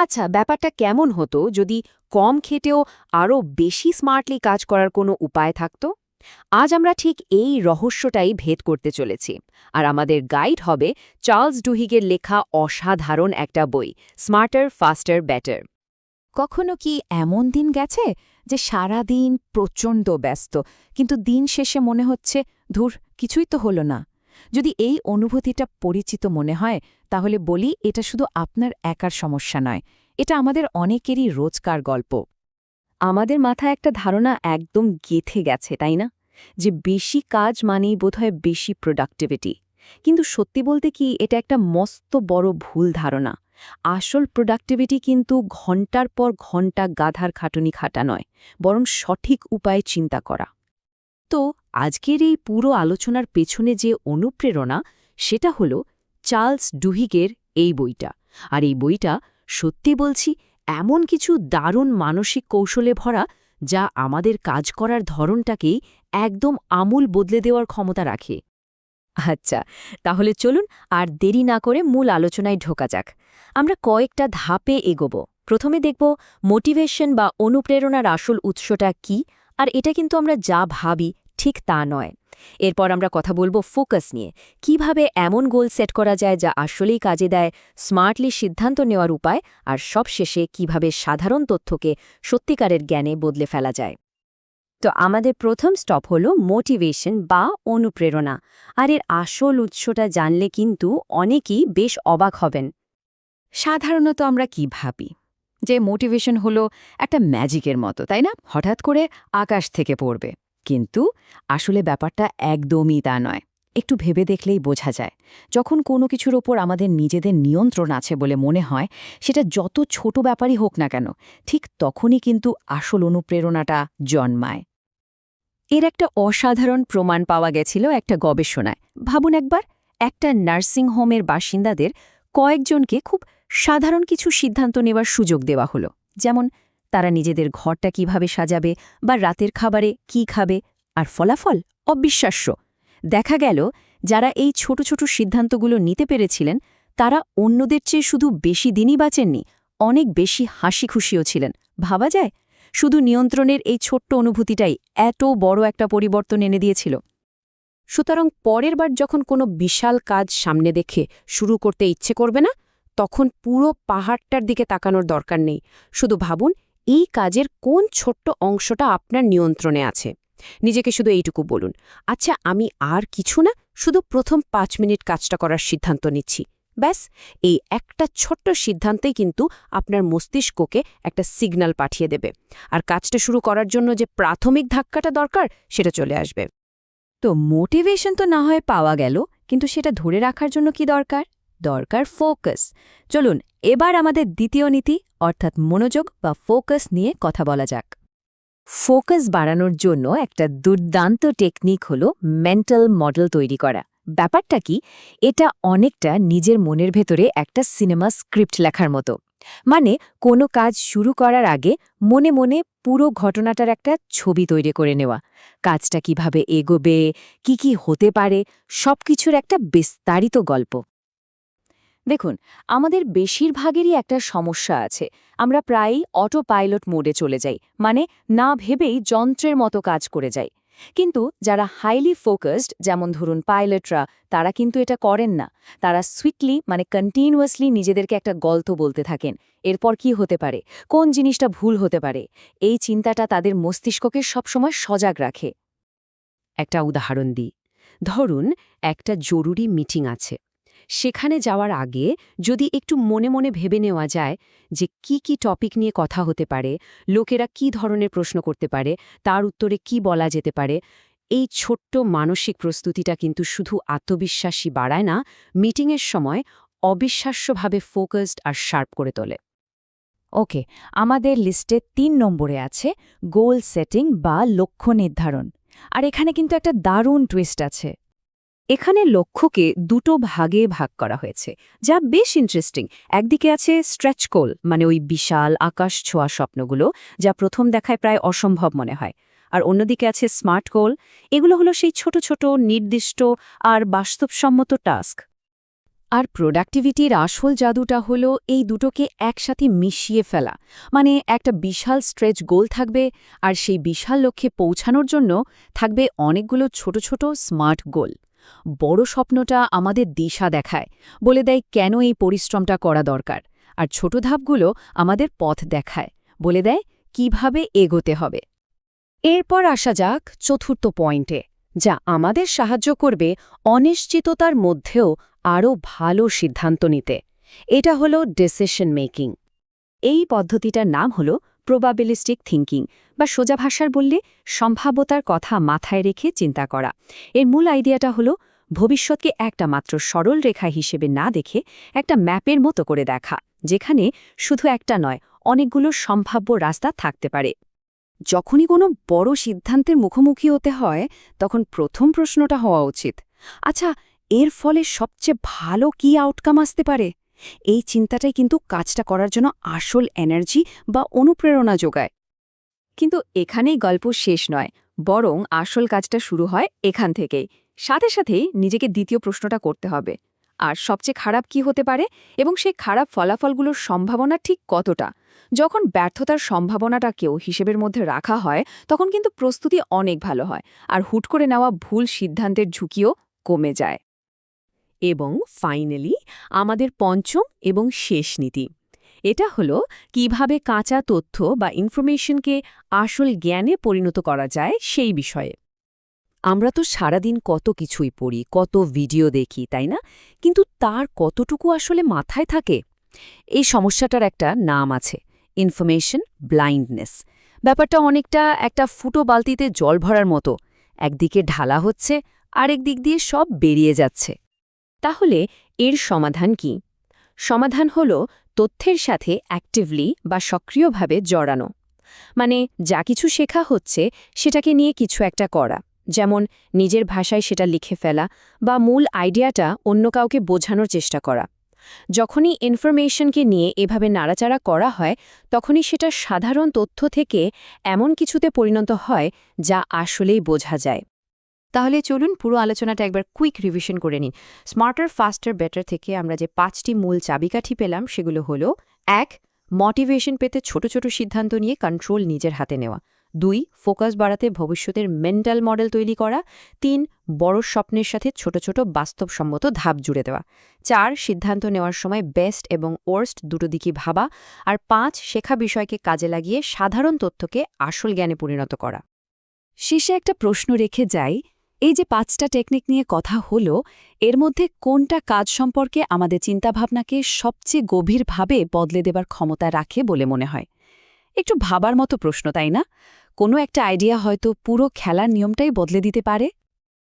আচ্ছা ব্যাপারটা কেমন হতো যদি কম খেটেও আরও বেশি স্মার্টলি কাজ করার কোনো উপায় থাকতো? আজ আমরা ঠিক এই রহস্যটাই ভেদ করতে চলেছি। আর আমাদের গাইড হবে চার্লস ডুহিগের লেখা অসাধারণ একটা বই, স্মার্টার, ফাস্টার, বেটার কখনো কি এমন দিন গেছে যে সারা দিন প্রচণ্ড ব্যস্ত, কিন্তু দিন শেষে মনে হচ্ছে, ধুর, কিছুই তো হলো না যদি এই অনুভূতিটা পরিচিত মনে হয়, তাহলে বলি এটা শুধু আপনার একার সমস্যা নয়, এটা আমাদের অনেকেরই রোজকার গল্প। আমাদের মাথায় একটা ধারণা একদম গেথে গেছে, তাই না? যে বেশি কাজ মানেই বোধহয় বেশি প্রোডাক্টিভিটি কিন্তু সত্যি বলতে কি এটা একটা মস্ত বড় ভুল ধারণা। আসল প্রোডাক্টিভিটি কিন্তু ঘণ্টার পর ঘণ্টা গাধার খাটুনি খাটা নয়, বরং সঠিক উপায়ে চিন্তা করা। তো আজকের এই পুরো আলোচনার পেছনে যে অনুপ্রেরণা, সেটা হল চার্লস ডুহিগের এই বইটা। আর এই বইটা সত্যি বলছি এমন কিছু দারুণ মানসিক কৌশলে ভরা যা আমাদের কাজ করার ধরনটাকেই একদম আমূল বদলে দেওয়ার ক্ষমতা রাখে। আচ্ছা তাহলে চলুন আর দেরি না করে মূল আলোচনায় ঢোকা যাক। আমরা কয়েকটা ধাপে এগোব। প্রথমে দেখব মোটিভেশন বা অনুপ্রেরণার আসল উৎসটা কি, আর এটা কিন্তু আমরা যা ভাবি ঠিক তা নয়। এরপর আমরা কথা বলব ফোকাস নিয়ে। কীভাবে এমন গোল সেট করা যায় যা আসলেই কাজে দেয়, স্মার্টলি সিদ্ধান্ত নেওয়ার উপায়, আর সবশেষে কীভাবে সাধারণ তথ্যকে সত্যিকারের জ্ঞানে বদলে ফেলা যায়। তো আমাদের প্রথম স্টপ হল মোটিভেশন বা অনুপ্রেরণা। আর এর আসল উৎসটা জানলে কিন্তু অনেকেই বেশ অবাক হবেন। সাধারণত আমরা কি ভাবি? যে মোটিভেশন হলো একটা ম্যাজিকের মতো, তাই না? হঠাৎ করে আকাশ থেকে পড়বে। কিন্তু আসলে ব্যাপারটা একদমই তা নয়। একটু ভেবে দেখলেই বোঝা যায়। যখন কোনো কিছুর ওপর আমাদের নিজেদের নিয়ন্ত্রণ আছে বলে মনে হয়, সেটা যত ছোট ব্যাপারই হোক না কেন, ঠিক তখনই কিন্তু আসল অনুপ্রেরণাটা জন্মায়। এর একটা অসাধারণ প্রমাণ পাওয়া গেছিল একটা গবেষণায়। ভাবুন একবার, একটা নার্সিং হোমের বাসিন্দাদের কয়েকজনকে খুব সাধারণ কিছু সিদ্ধান্ত নেওয়ার সুযোগ দেওয়া হলো। যেমন তারা নিজেদের ঘরটা কীভাবে সাজাবে বা রাতের খাবারে কি খাবে আর ফলাফল অবিশ্বাস্য। দেখা গেল, যারা এই ছোট ছোট সিদ্ধান্তগুলো নিতে পেরেছিলেন, তারা অন্যদের চেয়ে শুধু বেশি দিনই বাঁচেননি, অনেক বেশি হাসি খুশিও ছিলেন। ভাবা যায়, শুধু নিয়ন্ত্রণের এই ছোট্ট অনুভূতিটাই এত বড় একটা পরিবর্তন এনে দিয়েছিল। সুতরাং পরের বার যখন কোনো বিশাল কাজ সামনে দেখে শুরু করতে ইচ্ছে করবে না, তখন পুরো পাহাড়টার দিকে তাকানোর দরকার নেই। শুধু ভাবুন এই কাজের কোন ছোট্ট অংশটা আপনার নিয়ন্ত্রণে আছে? নিজেকে শুধু এইটুকু বলুন। আচ্ছা আমি আর কিছু না, শুধু প্রথম পাঁচ মিনিট কাজটা করার সিদ্ধান্ত নিচ্ছি। ব্যাস, এই একটা ছোট্ট সিদ্ধান্তেই কিন্তু আপনার মস্তিষ্ককে একটা সিগন্যাল পাঠিয়ে দেবে। আর কাজটা শুরু করার জন্য যে প্রাথমিক ধাক্কাটা দরকার, সেটা চলে আসবে। তো মোটিভেশন তো না হয় পাওয়া গেল, কিন্তু সেটা ধরে রাখার জন্য কি দরকার? দরকার ফোকাস। চলুন, এবার আমাদের দ্বিতীয় নীতি, অর্থাৎ মনোযোগ বা ফোকাস নিয়ে কথা বলা যাক। ফোকাস বাড়ানোর জন্য একটা দুর্দান্ত টেকনিক হল মেন্টাল মডেল তৈরি করা। ব্যাপারটা কি? এটা অনেকটা নিজের মনের ভেতরে একটা সিনেমা স্ক্রিপ্ট লেখার মতো। মানে কোনো কাজ শুরু করার আগে মনে মনে পুরো ঘটনাটার একটা ছবি তৈরি করে নেওয়া। কাজটা কীভাবে এগোবে, কি কি হতে পারে সব কিছুর একটা বিস্তারিত গল্প। দেখুন, আমাদের বেশিরভাগেরই একটা সমস্যা আছে। আমরা প্রায়ই অটো পাইলট মোডে চলে যাই মানে না ভেবেই যন্ত্রের মতো কাজ করে যাই। কিন্তু যারা হাইলি ফোকাসড যেমন ধরুন পাইলটরা তারা কিন্তু এটা করেন না। তারা সুইটলি মানে কন্টিনিউয়াসলি নিজেদেরকে একটা গল্প বলতে থাকেন। এরপর কি হতে পারে? কোন জিনিসটা ভুল হতে পারে? এই চিন্তাটা তাদের মস্তিষ্ককে সবসময় সজাগ রাখে। একটা উদাহরণ দিই। ধরুন, একটা জরুরি মিটিং আছে। সেখানে যাওয়ার আগে যদি একটু মনে মনে ভেবে নেওয়া যায় যে কি কি টপিক নিয়ে কথা হতে পারে, লোকেরা কি ধরনের প্রশ্ন করতে পারে, তার উত্তরে কি বলা যেতে পারে, এই ছোট্ট মানসিক প্রস্তুতিটা কিন্তু শুধু আত্মবিশ্বাসী বাড়ায় না মিটিংয়ের সময় অবিশ্বাস্যভাবে ফোকাসড আর শার্প করে তোলে। ওকে আমাদের লিস্টে তিন নম্বরে আছে গোল সেটিং বা লক্ষ্য নির্ধারণ। আর এখানে কিন্তু একটা দারুণ টুইস্ট আছে। এখানে লক্ষ্যকে দুটো ভাগে ভাগ করা হয়েছে, যা বেশ ইন্টারেস্টিং একদিকে আছে স্ট্রেচ কোল মানে ওই বিশাল আকাশ ছোঁয়া স্বপ্নগুলো, যা প্রথম দেখায় প্রায় অসম্ভব মনে হয়। আর অন্যদিকে আছে স্মার্ট গোল এগুলো হলো সেই ছোট ছোট, নির্দিষ্ট আর বাস্তবসম্মত টাস্ক আর প্রোডাক্টিভিটির আসল জাদুটা হলো এই দুটোকে একসাথে মিশিয়ে ফেলা মানে একটা বিশাল স্ট্রেচ গোল থাকবে, আর সেই বিশাল লক্ষ্যে পৌঁছানোর জন্য থাকবে অনেকগুলো ছোট ছোট স্মার্ট গোল বড় স্বপ্নটা আমাদের দিশা দেখায় বলে দেয় কেন এই পরিশ্রমটা করা দরকার। আর ছোট ধাপগুলো আমাদের পথ দেখায় বলে দেয় কীভাবে এগোতে হবে। এরপর আসা যাক চতুর্থ পয়েন্টে, যা আমাদের সাহায্য করবে অনিশ্চিততার মধ্যেও আরও ভালো সিদ্ধান্ত নিতে। এটা হলো ডিসিশন মেকিং এই পদ্ধতিটার নাম হল প্রবাবিলিস্টিক থিঙ্কিং বা সোজা ভাষার বললে সম্ভাব্যতার কথা মাথায় রেখে চিন্তা করা। এর মূল আইডিয়াটা হলো, ভবিষ্যৎকে একটা মাত্র সরল রেখা হিসেবে না দেখে একটা ম্যাপের মতো করে দেখা, যেখানে শুধু একটা নয়, অনেকগুলো সম্ভাব্য রাস্তা থাকতে পারে। যখনই কোনো বড় সিদ্ধান্তের মুখোমুখি হতে হয়, তখন প্রথম প্রশ্নটা হওয়া উচিত। আচ্ছা এর ফলে সবচেয়ে ভালো কি আউটকাম আসতে পারে? এই চিন্তাটাই কিন্তু কাজটা করার জন্য আসল এনার্জি বা অনুপ্রেরণা যোগায়। কিন্তু এখানেই গল্প শেষ নয়, বরং আসল কাজটা শুরু হয় এখান থেকেই। সাথে সাথেই নিজেকে দ্বিতীয় প্রশ্নটা করতে হবে, আর সবচেয়ে খারাপ কি হতে পারে এবং সেই খারাপ ফলাফলগুলোর সম্ভাবনা ঠিক কতটা? যখন ব্যর্থতার সম্ভাবনাটাকেও হিসেবের মধ্যে রাখা হয়, তখন কিন্তু প্রস্তুতি অনেক ভালো হয়, আর হুট করে নেওয়া ভুল সিদ্ধান্তের ঝুঁকিও কমে যায়। এবং ফাইনালি আমাদের পঞ্চম এবং শেষ নীতি। এটা হলো কীভাবে কাঁচা তথ্য বা ইনফরমেশনকে আসল জ্ঞানে পরিণত করা যায় সেই বিষয়ে। আমরা তো সারাদিন কত কিছুই পড়ি, কত ভিডিও দেখি, তাই না? কিন্তু তার কতটুকু আসলে মাথায় থাকে? এই সমস্যাটার একটা নাম আছে ইনফরমেশন ব্লাইন্ডনেস ব্যাপারটা অনেকটা একটা ফুটো বালতিতে জল ভরার মতো। একদিকে ঢালা হচ্ছে, আরেক দিক দিয়ে সব বেরিয়ে যাচ্ছে। তাহলে এর সমাধান কি? সমাধান হল তথ্যের সাথে অ্যাক্টিভলি বা সক্রিয়ভাবে জড়ানো। মানে যা কিছু শেখা হচ্ছে, সেটাকে নিয়ে কিছু একটা করা। যেমন, নিজের ভাষায় সেটা লিখে ফেলা বা মূল আইডিয়াটা অন্য কাউকে বোঝানোর চেষ্টা করা। যখনই ইনফরমেশনকে নিয়ে এভাবে নাড়াচাড়া করা হয়, তখনই সেটা সাধারণ তথ্য থেকে এমন কিছুতে পরিণত হয়, যা আসলেই বোঝা যায়। তাহলে চলুন পুরো আলোচনাটা একবার কুইক রিভিশন করে নিন স্মার্টার ফাস্টার বেটার থেকে আমরা যে পাঁচটি মূল চাবিকাঠি পেলাম, সেগুলো হলো, এক মোটিভেশন পেতে ছোট ছোট সিদ্ধান্ত নিয়ে কন্ট্রোল নিজের হাতে নেওয়া। দুই ফোকাস বাড়াতে ভবিষ্যতের মেন্টাল মডেল তৈরি করা। তিন, বড় স্বপ্নের সাথে ছোট ছোট বাস্তবসম্মত ধাপ জুড়ে দেওয়া। চার, সিদ্ধান্ত নেওয়ার সময় বেস্ট এবং ওয়ার্স্ট দুটো দিকই ভাবা। আর পাঁচ, শেখা বিষয়কে কাজে লাগিয়ে সাধারণ তথ্যকে আসল জ্ঞানে পরিণত করা। শেষে একটা প্রশ্ন রেখে যাই এই যে পাঁচটা টেকনিক নিয়ে কথা হলো, এর মধ্যে কোনটা কাজ সম্পর্কে আমাদের চিন্তাভাবনাকে সবচেয়ে গভীরভাবে বদলে দেবার ক্ষমতা রাখে বলে মনে হয়? একটু ভাবার মতো প্রশ্ন, তাই না? কোনো একটা আইডিয়া হয়তো পুরো খেলার নিয়মটাই বদলে দিতে পারে।